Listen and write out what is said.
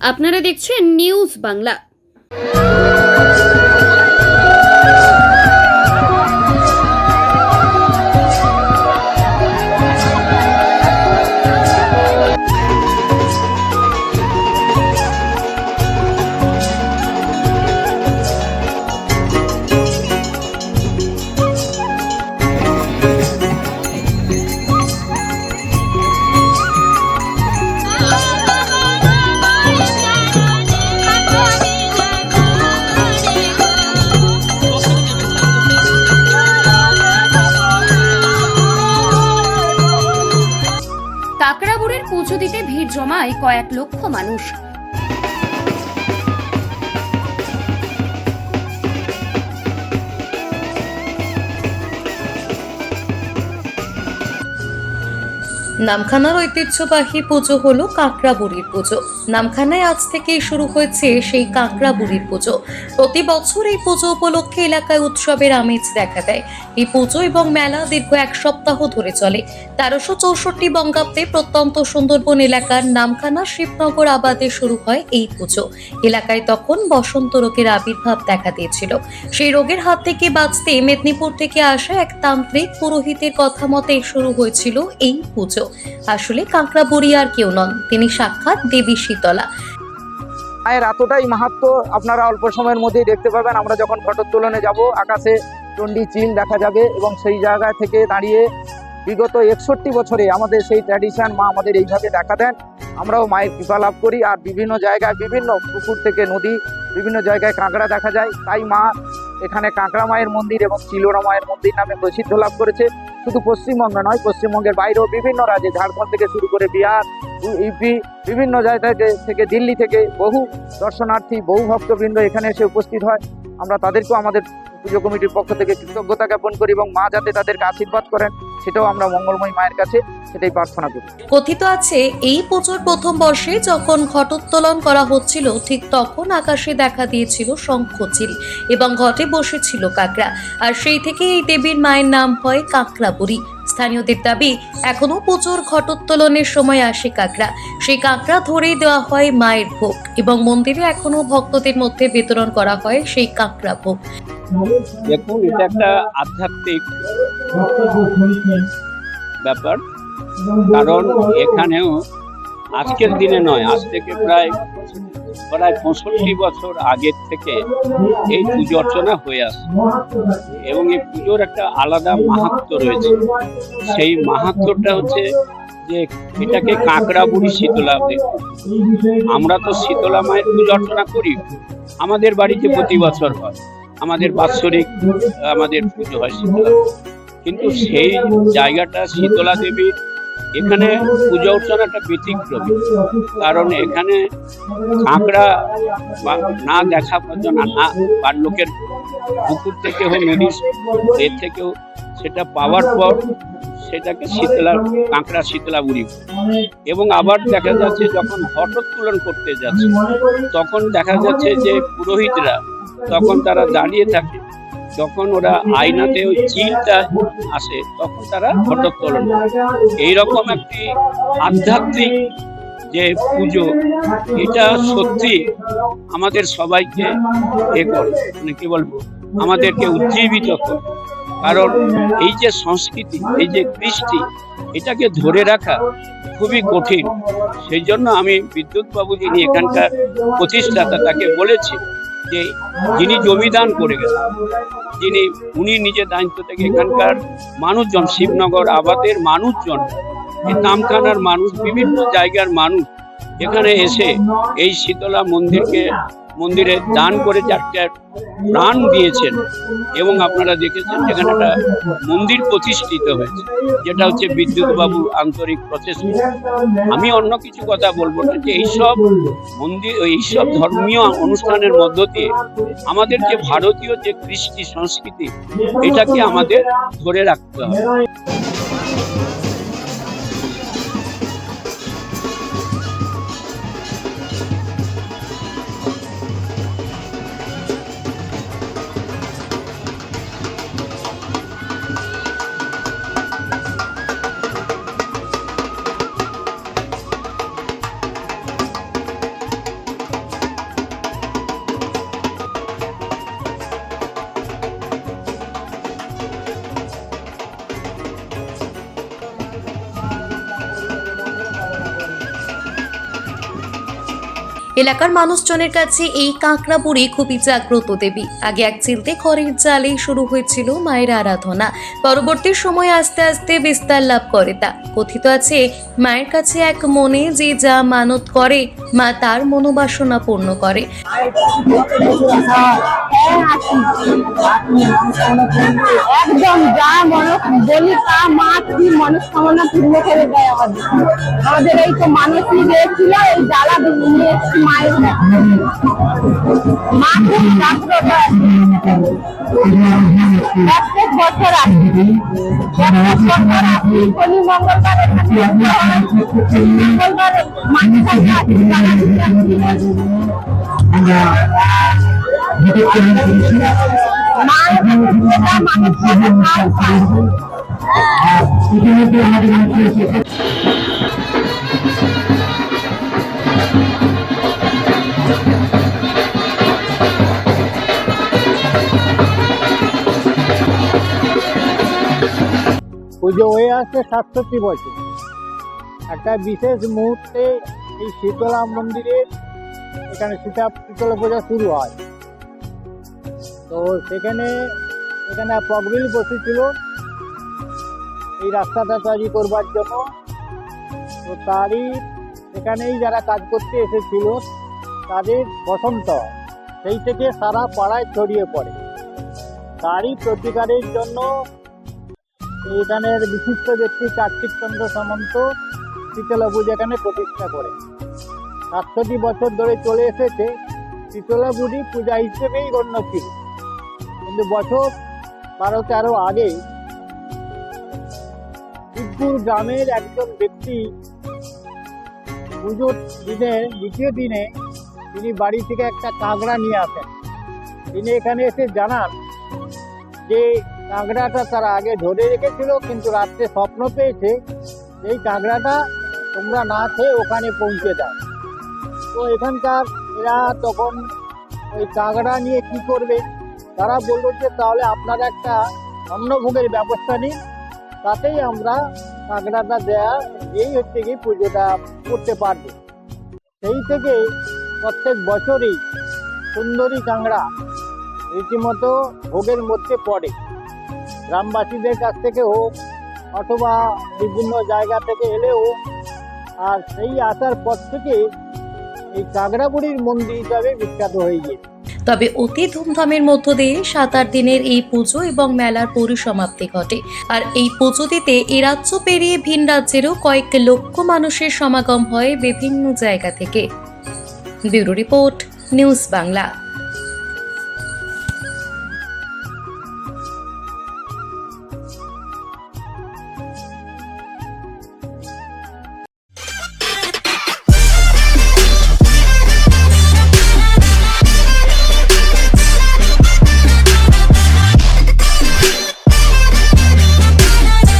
আপনারা দেখছেন নিউজ বাংলা জমায় কয়েক লক্ষ মানুষ নামখানার ঐতিহ্যবাহী পুজো হলো কাঁকড়া বুড়ির পুজো। নামখানায় আজ থেকেই শুরু হয়েছে সেই কাঁকড়া বুড়ির পুজো। প্রতি বছর এই পুজো উপলক্ষে এলাকায় উৎসবের আমেজ দেখা দেয়। এই পুজো এবং মেলা দীর্ঘ এক সপ্তাহ ধরে চলে। তেরোশো চৌষট্টি বঙ্গাব্দে প্রত্যন্ত সুন্দরবন এলাকার নামখানা শিবনগর আবাদে শুরু হয় এই পুজো। এলাকায় তখন বসন্ত রোগের আবির্ভাব দেখা দিয়েছিল। সেই রোগের হাত থেকে বাঁচতে মেদিনীপুর থেকে আসা এক তান্ত্রিক পুরোহিতের কথা মতে শুরু হয়েছিল এই পুজো। আসলে কাঁকড়া বুড়ি আর কেউ নন, তিনি সাক্ষাৎ দেবী শীতলা। মায়ের এতটাই মাহাত্ম, আপনারা অল্প সময়ের মধ্যেই দেখতে পাবেন, আমরা যখন ঘটোত্তোলনে যাব, আকাশে চণ্ডী চিল দেখা যাবে এবং সেই জায়গা থেকে দাঁড়িয়ে বিগত একষট্টি বছরে আমাদের সেই ট্র্যাডিশন মা আমাদের এইভাবে দেখা দেন। আমরাও মায়ের কৃপা লাভ করি আর বিভিন্ন জায়গায়, বিভিন্ন পুকুর থেকে নদী, বিভিন্ন জায়গায় কাঁকড়া দেখা যায়। তাই মা এখানে কাঁকড়া মায়ের মন্দির এবং চিলোরা মায়ের মন্দির নামে প্রসিদ্ধ লাভ করেছে। শুধু পশ্চিমবঙ্গে নয়, পশ্চিমবঙ্গের বাইরেও বিভিন্ন রাজ্যে, ঝাড়খণ্ড থেকে শুরু করে বিহার, ইউপি, বিভিন্ন জায়গা থেকে- দিল্লি থেকে বহু দর্শনার্থী, বহু ভক্তবৃন্দ এখানে এসে উপস্থিত হয়। আমরা তাদেরকেও আমাদের পুজো কমিটির পক্ষ থেকে কৃতজ্ঞতা জ্ঞাপন করি এবং মা যাতে তাদেরকে আশীর্বাদ করেন। সেটাও আমরা মঙ্গলময় মায়ের কাছে সেটাই প্রার্থনা করি কথিত আছে এই পুজোর প্রথম বর্ষে যখন ঘটোত্তোলন করা হচ্ছিল ঠিক তখন আকাশে দেখা দিয়েছিল শঙ্খচিল এবং ঘটে বসেছিল কাঁকড়া। আর সেই থেকে এই দেবীর মায়ের নাম হয় কাকড়া বুড়ি স্থানীয়দের দাবি, এখনও পুজোর ঘটোত্তোলনের সময় আসে কাকড়া। সেই কাকড়া ধরেই দেওয়া হয় মায়ের ভোগ এবং মন্দিরে এখনও ভক্তদের মধ্যে বিতরণ করা হয় সেই কাকড়া ভোগ। দেখুন, এটা একটা আধ্যাত্মিক ব্যাপার, কারণ এখানেও আজকের দিনে নয়, আজ থেকে প্রায় প্রায় পঁয়ষট্টি বছর আগের থেকে এই পুজো অর্চনা হয়ে আসছে এবং এই পুজোর একটা আলাদা মাহাত্ম রয়েছে। সেই মাহাত্মটা হচ্ছে যে এটাকে কাঁকড়া বুড়ি শীতলা আমরা তো শীতলা মায়ের পুজো অর্চনা করি। আমাদের বাড়িতে প্রতি বছর হয়। আমাদের বাৎসরিক, আমাদের পুজো হয় শীতলা। কিন্তু সেই জায়গাটা শীতলা দেবীর এখানে পুজো অর্চনাটা ব্যতিক্রমী, কারণ এখানে কাঁকড়া বা না দেখা পর্যন্ত না বা লোকের পুকুর থেকে হোক নদীর এর থেকেও সেটা পাওয়ার পর সেটাকে শীতলা কাঁকড়া শীতলা বুড়ি এবং আবার দেখা যাচ্ছে যখন ঘটোত্তোলন করতে যাচ্ছে, তখন দেখা যাচ্ছে যে পুরোহিতরা তখন তারা দাঁড়িয়ে থাকে যখন ওরা আয়নাতে ওই চিলটা আসে, তখন তারা ঘটোত্তোলন। এইরকম একটি আধ্যাত্মিক যে পুজো, এটা সত্যি আমাদের সবাইকে এ করে। মানে কি বলব? আমাদেরকে উজ্জীবিত করে। কারণ এই যে সংস্কৃতি, এই যে কৃষ্টি, এটাকে ধরে রাখা খুবই কঠিন। সেই জন্য আমি বিদ্যুৎ বাবু যিনি এখানকার প্রতিষ্ঠাতা, তাকে বলেছি যে যিনি জমি দান করে গেছেন, যিনি, উনি নিজের দায়িত্ব থেকে এখানকার মানুষজন, শিবনগর আবাদের মানুষজন এই নামখানার মানুষ, বিভিন্ন জায়গার মানুষ এখানে এসে এই শীতলা মন্দিরকে মন্দিরে দান করে চারটে প্রাণ দিয়েছেন এবং আপনারা দেখেছেন যেখানে একটা মন্দির প্রতিষ্ঠিত হয়েছে, যেটা হচ্ছে বিদ্যুৎ বাবু আন্তরিক প্রচেষ্টা। আমি অন্য কিছু কথা বলব না যে এইসব মন্দির, এইসব ধর্মীয় অনুষ্ঠানের মধ্য দিয়ে আমাদের যে ভারতীয় যে কৃষ্টি সংস্কৃতি, এটাকে আমাদের ধরে রাখতে হবে। এলাকার মানুষজনের কাছে এই কাঁকড়া বুড়ি খুবই জাগ্রত দেবী। আগে এক চিলতে খড়ের জালেই শুরু হয়েছিল মায়ের আরাধনা। পরবর্তী সময় আস্তে আস্তে বিস্তার লাভ করে তা। কথিত আছে, মায়ের কাছে এক মনে যে যা মানত করে মা তার মনোবাসনা পূর্ণ করে। একদম যা মনে বলি তা মা কি মনস্কামনা পূর্ণ করে দেয় আমাদের। এই তো এই জ্বালা মায়ের মা খুব প্রত্যেক বছর আসি। মঙ্গলবার। মঙ্গলবার পুজো হয়ে আসছে সাতষট্টি বছর। একটা বিশেষ মুহূর্তে এই শীতলা মন্দিরে এখানে সীতা শীতলা পূজা শুরু হয়। তো সেখানে এখানে পগবিল বসেছিল। এই রাস্তাটা তৈরি করবার জন্য। তো তারই এখানেই যারা কাজ করতে এসেছিল, তাদের বসন্ত, সেই থেকে সারা পাড়ায় ছড়িয়ে পড়ে। তারই প্রতিকারের জন্য এখানের বিশিষ্ট ব্যক্তি কার্তিক চন্দ্র সামন্ত শীতলা পুজো এখানে প্রতিষ্ঠা করে সাতষট্টি বছর ধরে চলে এসেছে শীতলা বুড়ি পূজা হিসেবেই গণ্য ছিল। কিন্তু বছর বারো তেরো আগে শিবপুর গ্রামের একজন ব্যক্তি পুজোর দিনে, দ্বিতীয় দিনে তিনি বাড়ি থেকে একটা কাঁকড়া নিয়ে আসেন। তিনি এখানে এসে জানান যে কাঁকড়াটা তারা আগে ধরে রেখেছিল, কিন্তু রাত্রে স্বপ্ন পেয়েছে এই কাঁকড়াটা তোমরা না খেয়ে ওখানে পৌঁছে দাও। তো এখানকার এরা তখন ওই কাঁকড়া নিয়ে কি করবে? তারা বলল যে তাহলে আপনারা একটা অন্নভোগের ব্যবস্থা নিন, তাতেই আমরা কাঁকড়াটা দেয়া, এই হচ্ছে কি পুজোটা করতে পারবে। সেই থেকে প্রত্যেক বছরই সুন্দরী কাঁকড়া রীতিমতো ভোগের মধ্যে পড়ে। গ্রামবাসীদের কাছ থেকে হোক অথবা বিভিন্ন জায়গা থেকে এলেও আর সেই আসার পর থেকে এই কাগড়াবুড়ির মন্দির হিসাবে বিখ্যাত হয়ে গিয়েছে। তবে অতি ধুমধামের মধ্য দিয়ে সাত আট দিনের এই পুজো এবং মেলার পরিসমাপ্তি ঘটে। আর এই পুজোটিতে এ রাজ্য পেরিয়ে ভিন রাজ্যেরও কয়েক লক্ষ মানুষের সমাগম হয় বিভিন্ন জায়গা থেকে। Bureau report, news Bangla.